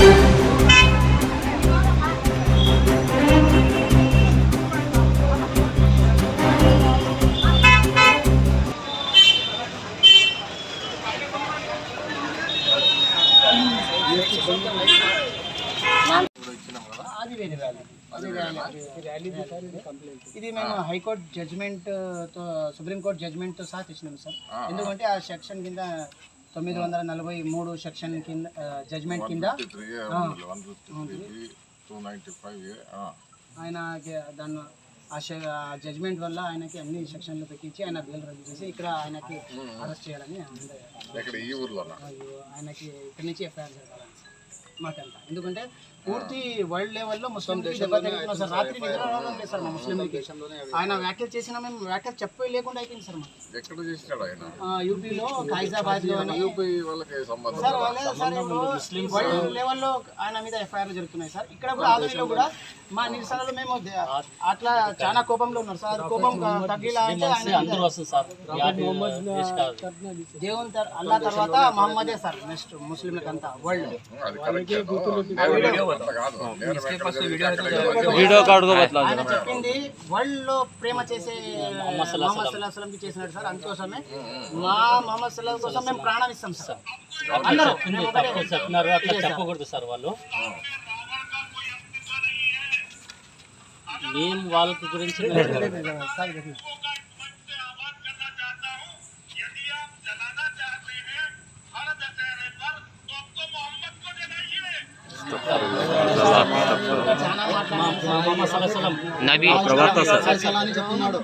ఆదివేది రాలి పరివేది రాలి రాలి కంప్లీట్ ఇది మేము high court judgment supreme court judgment తో సాత్ ఇస్నమ్ సర్ ఎందుకంటే ఆ సెక్షన్ కింద తొమ్మిది వందల నలభై మూడు సెక్షన్ కింద జడ్జ్మెంట్ కింద ఆయన దాన్ని ఆ జడ్జ్మెంట్ వల్ల ఆయనకి అన్ని సెక్షన్లు పెట్టించి ఆయన బెయిల్ రద్దు చేసి ఇక్కడ ఆయనకి అరెస్ట్ చేయాలని ఆయనకి ఇక్కడి నుంచి ఎఫ్ఐఆర్ చేస్తారు మాకంట ఎందుకంటే పూర్తి వరల్డ్ లెవెల్లో ముస్లిం దెబ్బతింటున్నాం సార్ రాత్రి నిద్రలోనే ఉంది సార్ మా ముస్లింలకి ఆయన వ్యాఖ్యలు చేసిన మేము వ్యాఖ్యలు చెప్పే లేకుండా అయిపోయింది సార్ ఎక్కడ చేసినాడు ఆయన యూపీలో ఖైజాబాద్ లో యూపీ వాళ్ళకి సంబంధం సార్ ముస్లిం వరల్డ్ లెవెల్లో ఆయన మీద ఎఫ్ఐఆర్ జరుగుతున్నాయి సార్ ఇక్కడ కూడా ఆదరణలో కూడా మా నిరసనలు మేము అట్లా చాలా కోపంలో ఉన్నారు సార్ కోపం తగ్గిలా దేవుని అల్లా తర్వాత మహమ్మదే సార్ నెక్స్ట్ ముస్లింలకంతా వరల్డ్ వీడియో కార్డు ఆయన చెప్పింది వరల్డ్ లో ప్రేమ చేసే మొహమ్మద్ చేసినాడు సార్ అందుకోసమే మా మొహమ్మద్ సల్లాహ్ కోసం మేము ప్రాణం ఇస్తాం సార్ అందరూ చెప్తున్నారు అట్లా చెప్పకూడదు సార్ వాళ్ళు మేము వాళ్ళ గురించి నబీ ప్రవర్త చెప్తున్నాడు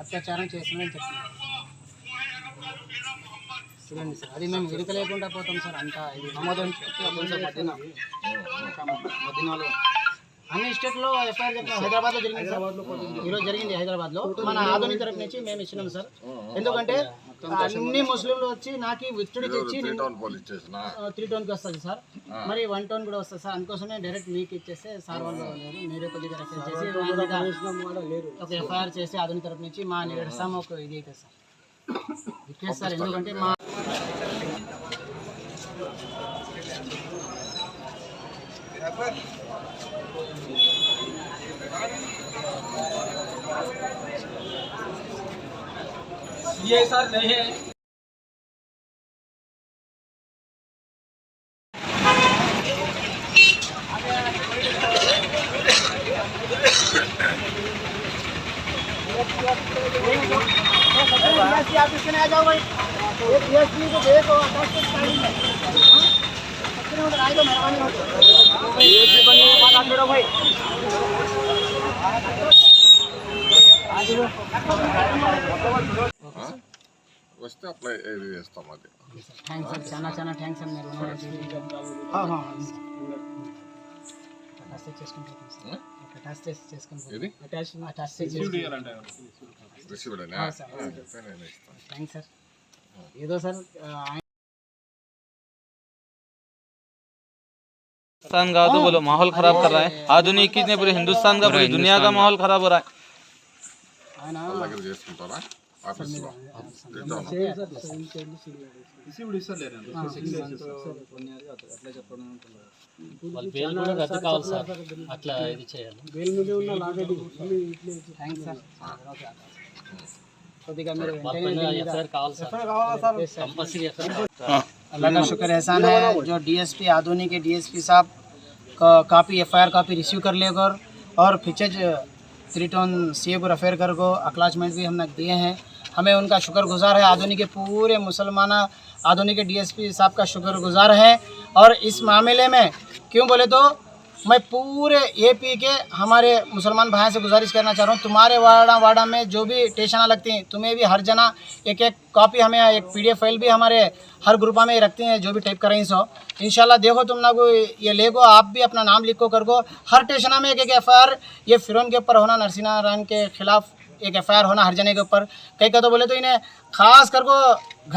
అత్యాచారం చేసిందని చెప్తున్నాను చూడండి సార్ అది మేము విడత లేకుండా పోతాం సార్ అంతా ఇది నమోదం మధ్యన మధ్యనాలు అన్ని లో ఎఫ్ఐఆర్ చెప్పిన లో జరిగింది సార్ ఈరోజు జరిగింది హైదరాబాద్లో మన ఆధునిక తరపు నుంచి మేము ఇచ్చినాం సార్ ఎందుకంటే అన్ని ముస్లింలు వచ్చి నాకు విత్తుడి తెచ్చి త్రీ టౌన్కి వస్తుంది సార్ మరి వన్ టౌన్ కూడా వస్తుంది సార్ అందుకోసమే డైరెక్ట్ మీకు ఇచ్చేస్తే సార్ వాళ్ళు మీరే కొద్దిగా రెఫర్ చేసి ఒక ఎఫ్ఐఆర్ చేసి ఆధునిక తరపు నుంచి మా నిరసన ఒక ఇది అయితే సార్ ఇచ్చేస్తారు ఎందుకంటే మా ये सर नहीं है ऑफिस में आ जाओ भाई एक को देखो వస్తే అప్లై ఇది చేస్తాం అది థ్యాంక్స్ సార్ చాలా చాలా థ్యాంక్స్ సార్ మీరు థ్యాంక్స్ సార్ ఏదో సార్ हिंदुस्तान का तो बोलो माहौल खराब कर रहा है आधुनिक कितने पूरे हिंदुस्तान का पूरी दुनिया का माहौल खराब हो रहा है अल्लाह का शुक्र एहसान है जो डीएसपी आधुनिक के डीएसपी साहब copy F I copy receive कर लेकर और फीचर्ज त्रिटोन सेब रफेर कर को अक्लाचमेंट भी हमने दिए हैं हमें उनका शुक्रगुजार है आधुनिक के पूरे मुसलमान आधुनिक के डीएसपी साहब का शुक्रगुजार है और इस मामले में क्यों बोले तो मैं पूरे एपी के हमारे मुसलमान भाई से गुजारिश करना चाह रहा हूँ तुम्हारे वाड़ा वाड़ा में जो भी स्टेशना लगती हैं तुम्हें भी हर जना एक एक कॉपी हमें एक पीडीएफ फाइल भी हमारे हर ग्रुपा में रखती हैं जो भी टाइप करें सो इनशाला देखो तुम ना ये ले गो आप भी अपना नाम लिखो कर गो हर स्टेशना में एक एक एफ ये फिरोन के ऊपर होना नरसिंह नारायण के खिलाफ़ एक एफ होना हर जने के ऊपर कई कहते तो बोले तो इन्हें खास कर को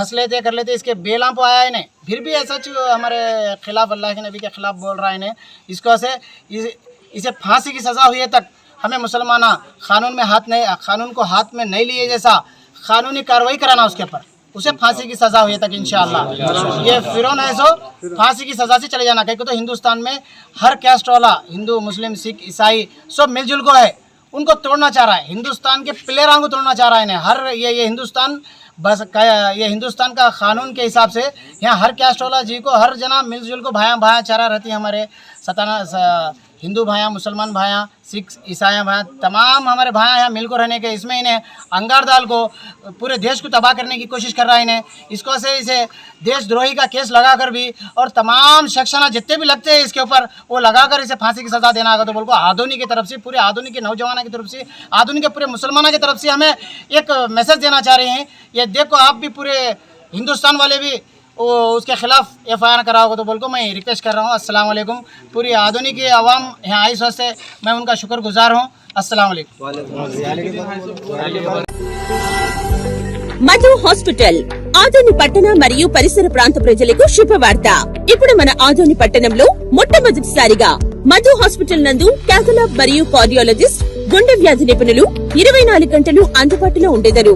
घस लेते कर लेते इसके बेलाम पर आया इन्हें फिर भी ऐसा हमारे खिलाफ अल्लाह के नबी के ख़िलाफ़ बोल रहा है इन्हें इसको ऐसे इस, इसे फांसी की सज़ा हुई तक हमें मुसलमान कानून में हाथ नहीं कानून को हाथ में नहीं लिए जैसा कानूनी कार्रवाई कराना उसके ऊपर उसे फांसी की सजा हुई तक इनशाला ये फिरौन है सो फांसी की सजा से चले जाना क्योंकि तो हिंदुस्तान में हर कैस्ट वाला हिंदू मुस्लिम सिख ईसाई सब मिलजुल को है उनको तोड़ना चाह रहा है हिंदुस्तान के प्लेयरों को तोड़ना चाह रहा है इन्हें हर ये ये हिंदुस्तान बस ये हिंदुस्तान का कानून के हिसाब से यहाँ हर कैस्ट वाला जी को हर जना मिलजुल को भाया भाया चारा रहती है हमारे सताना हिंदू भाया मुसलमान भाया सिख ईसाया भाया तमाम हमारे भाया यहाँ मिल को रहने के इसमें इन्हें अंगार दाल को पूरे देश को तबाह करने की कोशिश कर रहा है इन्हें इसको से इसे देशद्रोही का केस लगाकर भी और तमाम शख्साना जितने भी लगते हैं इसके ऊपर वो लगाकर इसे फांसी की सज़ा देना होगा तो को आधुनिक की तरफ से पूरे आधुनिक के नौजवानों की तरफ से आधुनिक के पूरे मुसलमानों की तरफ से हमें एक मैसेज देना चाह रहे हैं ये देखो आप भी पूरे हिंदुस्तान वाले भी उसके खिलाफ एफ आई आर कराओ तो बोल को मैं रिक्वेस्ट कर रहा हूँ असलम पूरी आधुनिक आवाम यहाँ आई सोचते मैं उनका शुक्रगुजार हूँ असलम మధు హాస్పిటల్ ఆదోని పట్టణ మరియు పరిసర ప్రాంత ప్రజలకు శుభవార్త ఇప్పుడు మన ఆదోని పట్టణంలో మొట్టమొదటిసారిగా మధు హాస్పిటల్ నందు క్యాథలాబ్ మరియు కార్డియాలజిస్ట్ గుండె వ్యాధి నిపుణులు ఇరవై నాలుగు గంటలు అందుబాటులో ఉండేదారు